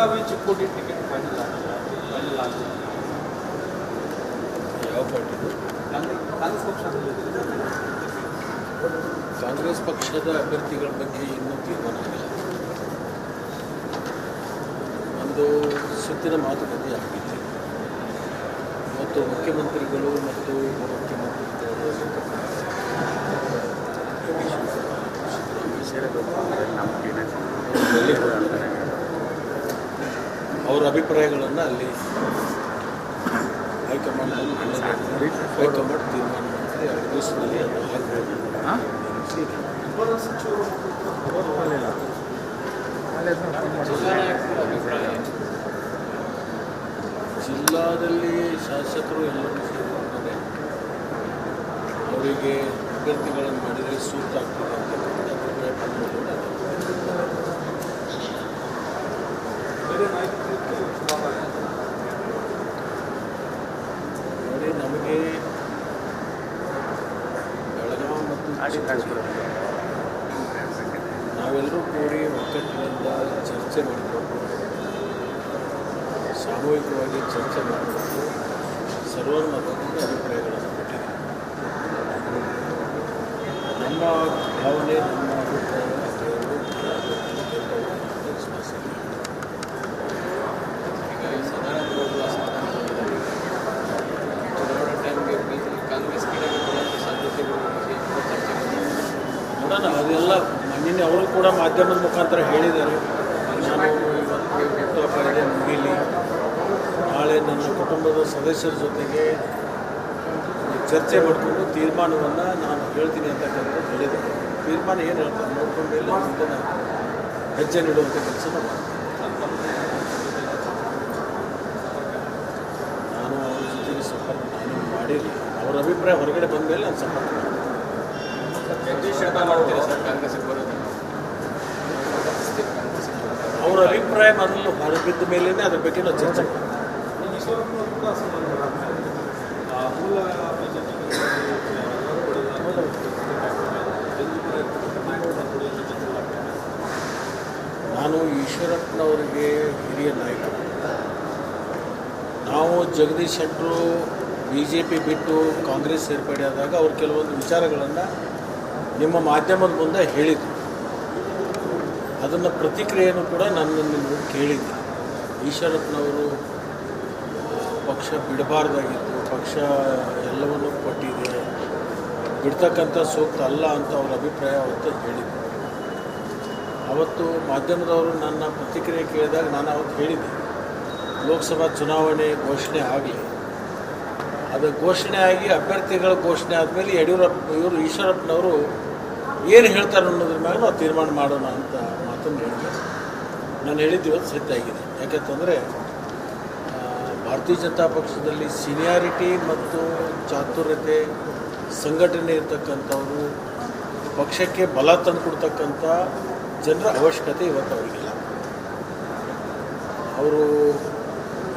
ಬೆಳಗಾವಿ ਵਿੱਚ ticket final ಆಗಿದೆ. Final ಆಗಿದೆ. ಯಾವ ಪಾರ್ಟಿದು ಕಾಂಗ್ರೆಸ್ ಕಾಂಗ್ರೆಸ್ ಪಕ್ಷದಲ್ಲಿ ಕಾಂಗ್ರೆಸ್ ಪಕ್ಷದ ಅಭ್ಯರ್ಥಿಗಳ ಬಗ್ಗೆ ಇನ್ನೂ ತೀರ್ಮಾನ ಆಗಿಲ್ಲ. ಒಂದು ಸುತ್ತಿನ ಮಾತುಕತೆ ಆಗಿದೆ ಮತ್ತು ಮುಖ್ಯಮಂತ್ರಿಗಳು ಮತ್ತು ಉಪಮುಖ್ಯಮಂತ್ರಿಗಳು ಅವರ ಅಭಿಪ್ರಾಯಗಳನ್ನು ಅಲ್ಲಿ ಹೈಕಮಾಂಡ್ ಹೈಕಮಾಂಡ್ ತೀರ್ಮಾನ ಮಾಡಿ ಎರಡು ದಿವಸದಲ್ಲಿ ಅದು ಜಿಲ್ಲಾದಲ್ಲಿ ಶಾಸಕರು ಎಲ್ಲರೂ ಸೇರಿದ್ದಾರೆ ಅವರಿಗೆ ಅಭ್ಯರ್ಥಿಗಳನ್ನು ಮಾಡಿದರೆ ಸೂಕ್ತ ಆಗ್ತದೆ ಅಂತಕ್ಕಂಥ ಅಭಿಪ್ರಾಯ ಸಮಾಧಾನ ನಮಗೆ ಮತ್ತು ನಾವೆಲ್ಲರೂ ಕೂಡಿ ಒಕ್ಕಟ್ಟಿನಿಂದ ಚರ್ಚೆ ಮಾಡಿಕೊಂಡು ಸಾಮೂಹಿಕವಾಗಿ ಚರ್ಚೆ ಮಾಡಿಕೊಂಡು ಸರ್ವಮತದಿಂದ ಅಭಿಪ್ರಾಯಗಳನ್ನು ಕೊಟ್ಟಿದೆ ನಮ್ಮ ಭಾವನೆ ನಮ್ಮ ಅಭಿಪ್ರಾಯ ಎರಡೂ ಕೂಡ ಗೆಲ್ಲುವಂಥ ವಿಶ್ವಾಸ ಇದೆ. ಈಗ ಸದಾನಂದ ಅಸಮಾಧಾನ ಚುನಾವಣಾ ಟೈಮ್ಗೆ ಬಿಜೆಪಿ ಕಾಂಗ್ರೆಸ್ ಕಡೆಗೆ ಬರುವಂಥ ಸಾಧ್ಯತೆಗಳು ಬಗ್ಗೆ ಚರ್ಚೆ ನೋಡೋಣ ಅದೆಲ್ಲ ನಿನ್ನೆ ಅವರು ಕೂಡ ಮಾಧ್ಯಮದ ಮುಖಾಂತರ ಹೇಳಿದ್ದಾರೆ. ನಾನು ಇವತ್ತು ಕಾಯ್ದೆ ಮುಗೀಲಿ. ನಾಳೆ ನನ್ನ ಕುಟುಂಬದ ಸದಸ್ಯರ ಜೊತೆಗೆ ಚರ್ಚೆ ಮಾಡಿಕೊಂಡು ತೀರ್ಮಾನವನ್ನು ನಾನು ಹೇಳ್ತೀನಿ ಅಂತಕ್ಕಂಥದ್ದು ಹೇಳಿದ್ದಾರೆ ತೀರ್ಮಾನ ಏನು ಹೇಳ್ತಾರೆ? ನೋಡಿಕೊಂಡು ಎಲ್ಲ ಮುಂದಿನ ಹೆಜ್ಜೆ ನೀಡುವಂಥ ಕೆಲಸ ನಾನು ಅವ್ರ ಜೊತೆಗೆ ಸಂಪರ್ಕ ನಾನು ಮಾಡಿಲ್ಲ. ಅವರ ಅಭಿಪ್ರಾಯ ಹೊರಗಡೆ ಬಂದ ಮೇಲೆ ನಾನು ಸಂಪರ್ಕ ಮಾಡ್ತೀನಿ ನಿರ್ದೇಶನ ಮಾಡ್ತೀರಾ ಸರ್ ಕಾಂಗ್ರೆಸ್ಗೆ ಬರೋದು ಕಾಂಗ್ರೆಸ್ಗೆ ಬರೋದು ಅವರ ಮೊದಲು ಹೊರಬಿದ್ದ ಮೇಲೇ ಅದ್ರ ಬಗ್ಗೆ ನಾವು ಚರ್ಚೆ ನಾನು ಈಶ್ವರಪ್ಪನವರಿಗೆ ಹಿರಿಯ ನಾಯಕ. ನಾವು ಜಗದೀಶ್ ಶೆಟ್ಟರು ಬಿ ಜೆ ಪಿ ಬಿಟ್ಟು ಕಾಂಗ್ರೆಸ್ ಸೇರ್ಪಡೆ ಆದಾಗ ಅವ್ರು ಕೆಲವೊಂದು ವಿಚಾರಗಳನ್ನು ನಿಮ್ಮ ಮಾಧ್ಯಮದ ಮುಂದೆ ಹೇಳಿದರು. ಅದನ್ನು ಪ್ರತಿಕ್ರಿಯೆಯನ್ನು ಕೂಡ ನನ್ನನ್ನು ನಿಮಗೆ ಕೇಳಿದ್ದೆ ಈಶ್ವರಪ್ಪನವರು ಪಕ್ಷ ಬಿಡಬಾರ್ದಾಗಿತ್ತು, ಪಕ್ಷ ಎಲ್ಲವನ್ನೂ ಕೊಟ್ಟಿದೆ, ಬಿಡ್ತಕ್ಕಂಥ ಸೂಕ್ತ ಅಲ್ಲ ಅಂತ ಅವ್ರ ಅಭಿಪ್ರಾಯ ಅವತ್ತು ಹೇಳಿದ್ದೆ ಅವತ್ತು ಮಾಧ್ಯಮದವರು ನನ್ನ ಪ್ರತಿಕ್ರಿಯೆ ಕೇಳಿದಾಗ ನಾನು ಅವತ್ತು ಹೇಳಿದ್ದೆ, ಲೋಕಸಭಾ ಚುನಾವಣೆ ಘೋಷಣೆ ಆಗಲಿ. ಅದು ಘೋಷಣೆ ಆಗಿ ಅಭ್ಯರ್ಥಿಗಳ ಘೋಷಣೆ ಆದಮೇಲೆ ಯಡಿಯೂರಪ್ಪ ಇವರು ಈಶ್ವರಪ್ಪನವರು ಏನು ಹೇಳ್ತಾರೆ ಅನ್ನೋದ್ರ ಮೇಲೆ ನಾವು ತೀರ್ಮಾನ ಮಾಡೋಣ ಅಂತ ಹೇಳಿದೆ ನಾನು ಹೇಳಿದ್ದು ಇವತ್ತು ಸತ್ಯ ಆಗಿದೆ ಯಾಕೆಂತಂದರೆ ಭಾರತೀಯ ಜನತಾ ಪಕ್ಷದಲ್ಲಿ ಸೀನಿಯಾರಿಟಿ ಮತ್ತು ಚಾತುರ್ಯತೆ ಸಂಘಟನೆ ಇರ್ತಕ್ಕಂಥವರು, ಪಕ್ಷಕ್ಕೆ ಬಲ ತಂದುಕೊಡ್ತಕ್ಕಂಥ ಜನರ ಅವಶ್ಯಕತೆ ಇವತ್ತು ಅವರಿಗಿಲ್ಲ. ಅವರು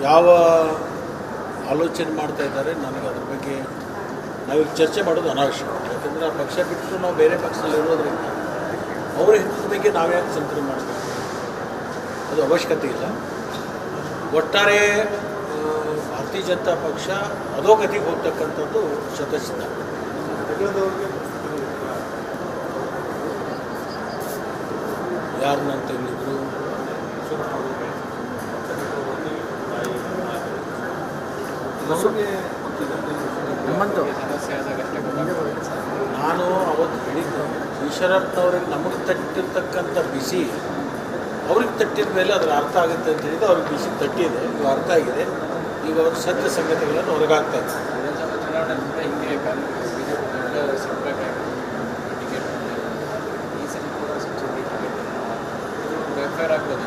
ಯಾವ ಆಲೋಚನೆ ಮಾಡ್ತಾ ಇದ್ದಾರೆ, ನನಗೆ ಅದ್ರ ಬಗ್ಗೆ ನಾವೀಗ ಚರ್ಚೆ ಮಾಡೋದು ಅನಾವಶ್ಯಕ. ಯಾಕಂದರೆ ಆ ಪಕ್ಷ ಬಿಟ್ಟು ನಾವು ಬೇರೆ ಪಕ್ಷದಲ್ಲಿ ಇರೋದ್ರಿಂದ ಅವರ ಹೆಚ್ಚಿಸೋದಕ್ಕೆ ಬಗ್ಗೆ ನಾವ್ಯಾಕೆ ಚಿಂತನೆ ಮಾಡಬೇಕು ಅದು ಅವಶ್ಯಕತೆ ಇಲ್ಲ. ಒಟ್ಟಾರೆ ಭಾರತೀಯ ಜನತಾ ಪಕ್ಷ ಅಧೋಗತಿಗೆ ಹೋಗ್ತಕ್ಕಂಥದ್ದು ಶತಸಿದ್ಧ ಹೇಳಿದ್ರು ಆದಾಗ ಅಷ್ಟೇ ಗೊತ್ತಾಗುತ್ತೆ ನಾನು ಅವತ್ತು ಹೇಳಿದ್ದೆ ಈಶ್ವರಪ್ಪನವ್ರಿಗೆ ನಮಗೆ ತಟ್ಟಿರ್ತಕ್ಕಂಥ ಬಿಸಿ ಅವ್ರಿಗೆ ತಟ್ಟಿದ ಮೇಲೆ ಅದರ ಅರ್ಥ ಆಗುತ್ತೆ ಅಂತ ಹೇಳಿದ್ರೆ ಅವ್ರಿಗೆ ಬಿಸಿ ತಟ್ಟಿದೆ ಇದು ಅರ್ಥ ಆಗಿದೆ. ಈಗ ಅವ್ರ ಸತ್ಯ ಸಂಗತಿಗಳನ್ನು ಹೊರಗಾಗ್ತಾ ಆಗ್ಬೋದು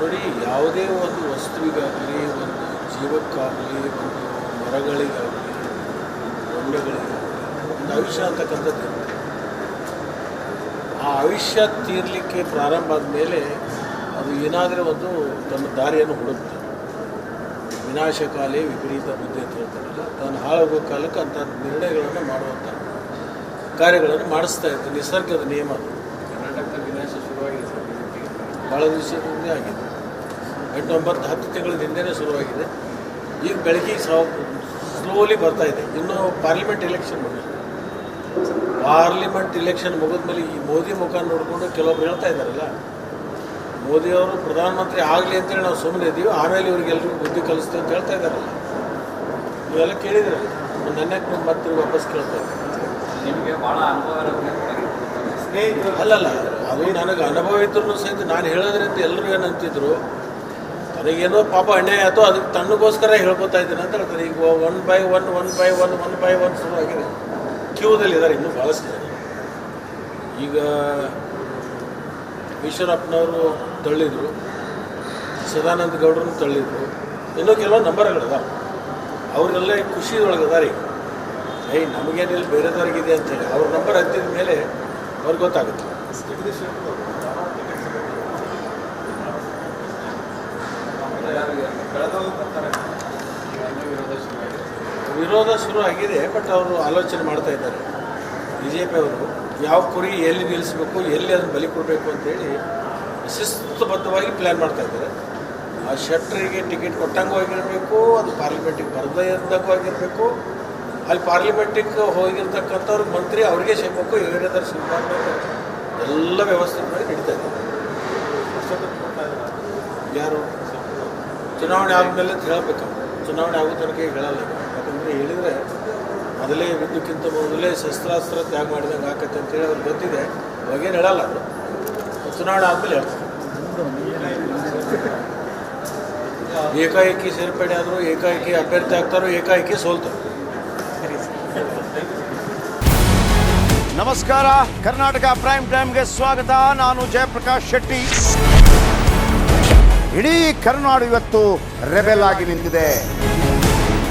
ನೋಡಿ ಯಾವುದೇ ಒಂದು ವಸ್ತುವಿಗಾಗಲಿ ಒಂದು ಜೀವಕ್ಕಾಗಲಿ ಒಂದು ಮರಗಳಿಗಾಗಲಿ ಗೊಂಡೆಗಳಿಗಾಗಲಿ ಒಂದು ಆಯುಷ್ಯ ಅಂತಕ್ಕಂಥದ್ದು. ಆ ಆಯುಷ್ಯ ತೀರಲಿಕ್ಕೆ ಪ್ರಾರಂಭ ಆದಮೇಲೆ ಅದು ಏನಾದರೂ ಒಂದು ತನ್ನ ದಾರಿಯನ್ನು ಹುಡುಕ್ತದೆ ವಿನಾಶಕಾಲೇ ವಿಪರೀತ ಬುದ್ಧಿ ಅಂತ ಹೇಳ್ತಾರಲ್ಲ ತಾನು ಹಾಳಾಗೋ ಕಾಲಕ್ಕೆ ಅಂಥ ನಿರ್ಣಯಗಳನ್ನು ಮಾಡುವಂಥ ಕಾರ್ಯಗಳನ್ನು ಮಾಡಿಸ್ತಾ ಇತ್ತು ನಿಸರ್ಗದ ನಿಯಮ ಅದು. ಕರ್ನಾಟಕ ವಿನಾಶ ಶುರುವಾಗಿದೆ ಸರ್ ಭಾಳ ದಿವಸದಿಂದ ಆಗಿದೆ. ಎಂಟು ಒಂಬತ್ತು ಹತ್ತು ತಿಂಗಳ ಹಿಂದೆನೇ ಶುರುವಾಗಿದೆ. ಈಗ ಬೆಳಗ್ಗೆ ಸಾವ್ ಸ್ಲೋಲಿ ಬರ್ತಾ ಇದೆ. ಇನ್ನೂ ಪಾರ್ಲಿಮೆಂಟ್ ಎಲೆಕ್ಷನ್ ಮುಗಿಲ್ಲ ಪಾರ್ಲಿಮೆಂಟ್ ಇಲೆಕ್ಷನ್ ಮುಗಿದ್ಮೇಲೆ ಈ ಮೋದಿ ಮುಖ ನೋಡಿಕೊಂಡು ಕೆಲವೊಬ್ರು ಹೇಳ್ತಾ ಇದ್ದಾರಲ್ಲ ಮೋದಿಯವರು ಪ್ರಧಾನಮಂತ್ರಿ ಆಗಲಿ ಅಂತೇಳಿ ನಾವು ಸುಮ್ಮನೆ ಇದ್ದೀವಿ ಆಮೇಲೆ ಇವ್ರಿಗೆಲ್ಲರಿಗೂ ಬುದ್ಧಿ ಕಲಿಸ್ತೀವಿ ಅಂತ ಹೇಳ್ತಾ ಇದ್ದಾರಲ್ಲ. ನೀವೆಲ್ಲ ಕೇಳಿದ್ರಲ್ಲ ನನ್ನ ಮತ್ತೆ ನೀವು ವಾಪಸ್ ಕೇಳ್ತಾ ಇದ್ದಾರೆ. ನಿಮಗೆ ಭಾಳ ಅನುಭವ ಅಲ್ಲಲ್ಲ ಅದು ನನಗೆ ಅನುಭವ ಇದ್ರೂ ಸಹಿತ ನಾನು ಹೇಳೋದ್ರಿಂದ ಎಲ್ಲರೂ ಏನಂತಿದ್ರು ನನಗೇನೋ ಪಾಪ ಅನ್ಯಾಯ ಆಯಿತು ಅದಕ್ಕೆ ತಣ್ಣಗೋಸ್ಕರ ಹೇಳ್ಕೊತಾ ಇದ್ದೀನಿ ಅಂತ ಹೇಳ್ತಾರೆ. ಈಗ one by one one by one one by one ಶುರುವಾಗಿದೆ. ಕ್ಯೂದಲ್ಲಿ ಇದ್ದಾರೆ, ಇನ್ನೂ ಭಾಳಷ್ಟು ಜನ. ಈಗ ಈಶ್ವರಪ್ಪನವರು ತಳ್ಳಿದ್ರು, ಸದಾನಂದ ಗೌಡರು ತಳ್ಳಿದ್ರು, ಇನ್ನೂ ಕೆಲವು ನಂಬರ್ಗಳಿದಾವೆ. ಅವ್ರಿಗೆಲ್ಲ ಖುಷಿ ಒಳಗದಾರೆ ಈಗ ಏಯ್ ನಮಗೇನಿಲ್ಲ ಬೇರೆದವ್ರಿಗಿದೆ ಅಂತೇಳಿ ಅವ್ರ ನಂಬರ್ ಹತ್ತಿದ ಮೇಲೆ ಅವ್ರಿಗೆ ಗೊತ್ತಾಗುತ್ತೆ. ಜಗದೀಶ್ ಶೆಟ್ಟರ್ ಅವರು ಟಿಕೆಟ್ ಬೆಳೆದವರು ಬರ್ತಾರೆ ವಿರೋಧ ಶುರುವಾಗಿದೆ ವಿರೋಧ ಶುರು ಆಗಿದೆ ಬಟ್ ಅವರು ಆಲೋಚನೆ ಮಾಡ್ತಾ ಇದ್ದಾರೆ. ಬಿ ಜೆ ಪಿ ಅವರು, ಯಾವ ಕುರಿ ಎಲ್ಲಿ ನಿಲ್ಲಿಸಬೇಕು, ಎಲ್ಲಿ ಅದನ್ನು ಬಲಿ ಕೊಡಬೇಕು ಅಂತೇಳಿ ಶಿಸ್ತುಬದ್ಧವಾಗಿ ಪ್ಲ್ಯಾನ್ ಮಾಡ್ತಾ ಇದ್ದಾರೆ. ಆ ಶೆಟ್ರಿಗೆ ಟಿಕೆಟ್ ಕೊಟ್ಟಂಗೂ ಆಗಿರಬೇಕು, ಅದು ಪಾರ್ಲಿಮೆಂಟಿಗೆ ಬರದೇ ಇದ್ದಂಗೂ ಆಗಿರಬೇಕು. ಅಲ್ಲಿ ಪಾರ್ಲಿಮೆಂಟಿಗೆ ಹೋಗಿರ್ತಕ್ಕಂಥವ್ರು ಮಂತ್ರಿ ಅವ್ರಿಗೆ ಸಿಗಬೇಕು ಏರಿಯಾದವ್ರು ಸಿಗಬಾರ್ದು ಎಲ್ಲ ವ್ಯವಸ್ಥಿತವಾಗಿ ನಡೀತಾ ಇದೆ. ಯಾರು? ಚುನಾವಣೆ ಆದಮೇಲೆ ಹೇಳಬೇಕು ಚುನಾವಣೆ ಆಗೋ ತನಕ ಹೇಳಲ್ಲ ಹೇಳಿದರೆ ಮೊದಲೇ ಇದ್ದಕ್ಕಿಂತ ಮೊದಲೇ ಶಸ್ತ್ರಾಸ್ತ್ರ ತ್ಯಾಗ ಮಾಡಿದಂಗೆ ಆಕತ್ತೆ ಅಂತೇಳಿ ಅವ್ರಿಗೆ ಗೊತ್ತಿದೆ. ಅವಾಗೇನು ಹೇಳಲ್ಲ ಅದು ಚುನಾವಣೆ ಆದಮೇಲೆ ಏಕಾಏಕಿ ಸೇರ್ಪಡೆ ಆದರೂ ಏಕಾಏಕಿ ಅಭ್ಯರ್ಥಿ ಆಗ್ತಾರೋ ಏಕಾಏಕಿ ಸೋಲ್ತಾರೆ. ನಮಸ್ಕಾರ, ಕರ್ನಾಟಕ ಪ್ರೈಮ್ ಟೈಮ್ಗೆ ಸ್ವಾಗತ. ನಾನು ಜಯಪ್ರಕಾಶ್ ಶೆಟ್ಟಿ. ಇಡೀ ಕರ್ನಾಡು ಇವತ್ತು ರೆಬೆಲ್ ಆಗಿ ನಿಂತಿದೆ.